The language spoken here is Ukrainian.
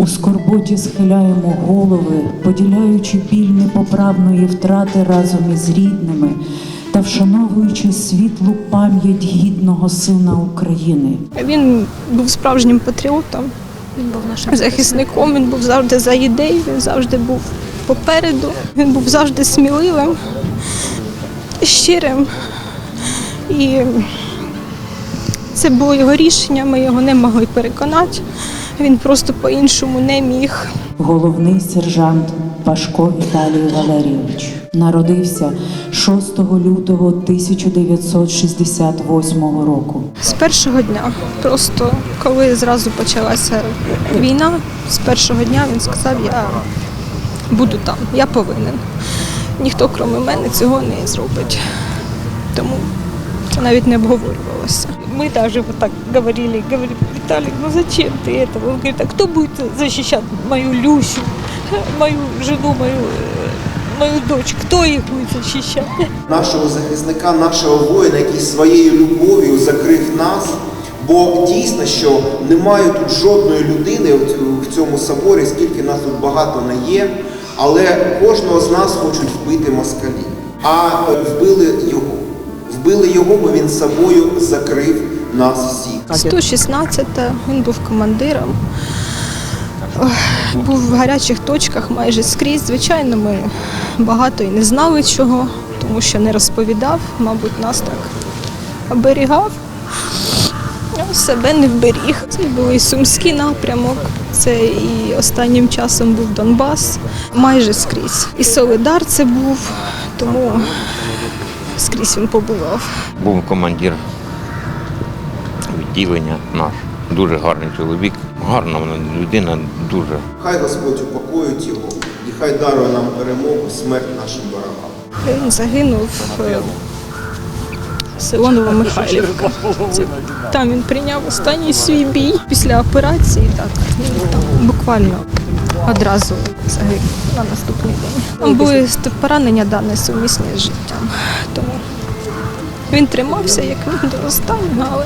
У скорботі схиляємо голови, поділяючи біль непоправної втрати разом із рідними та вшановуючи світлу пам'ять гідного сина України. Він був справжнім патріотом, Він був нашим захисником. Він був завжди за ідею, він завжди був попереду. Він був завжди сміливим, щирим. І це було його рішення, ми його не могли переконати. Він просто по-іншому не міг. Головний сержант Пашко Віталій Валерійович народився 6 лютого 1968 року. З першого дня, просто коли зразу почалася війна, з першого дня він сказав, я буду там, я повинен. Ніхто, крім мене, цього не зробить. Тому це навіть не обговорювалося. Мы даже вот так говорили, говорили, Виталик, ну зачем ты это? Он говорит, а кто будет защищать мою Люсю, мою жену, мою, э, мою дочь? Кто их будет защищать? нашого захисника, нашого воїна, який своєю любов'ю закрив нас. Бо дійсно, що немає тут жодної людини в цю- в цьому соборі, скільки нас тут багато не є, але кожного з нас хочуть вбити москалі. А е, вбили його. Вбили його, бо він собою закрив нас всіх. 116-та, він був командиром. Був в гарячих точках майже скрізь. Звичайно, ми багато і не знали чого, тому що не розповідав, мабуть, нас так оберігав. Ну, Себе не вберіг. Це був і Сумський напрямок, це і останнім часом був Донбас. Майже скрізь. І Солидар це був, тому скрізь він побував. був командир відділення наш. Дуже гарний чоловік, гарна вона людина, дуже. Хай Господь упокоїть його і хай дарує нам перемогу, смерть нашим ворогам. Він загинув село Новомихайлівка. Це- Там він прийняв останній свій бій після операції. Так він там буквально одразу загинув на наступний день. Там були поранення дане сумісні з життям. Тому він тримався як він до останнього, але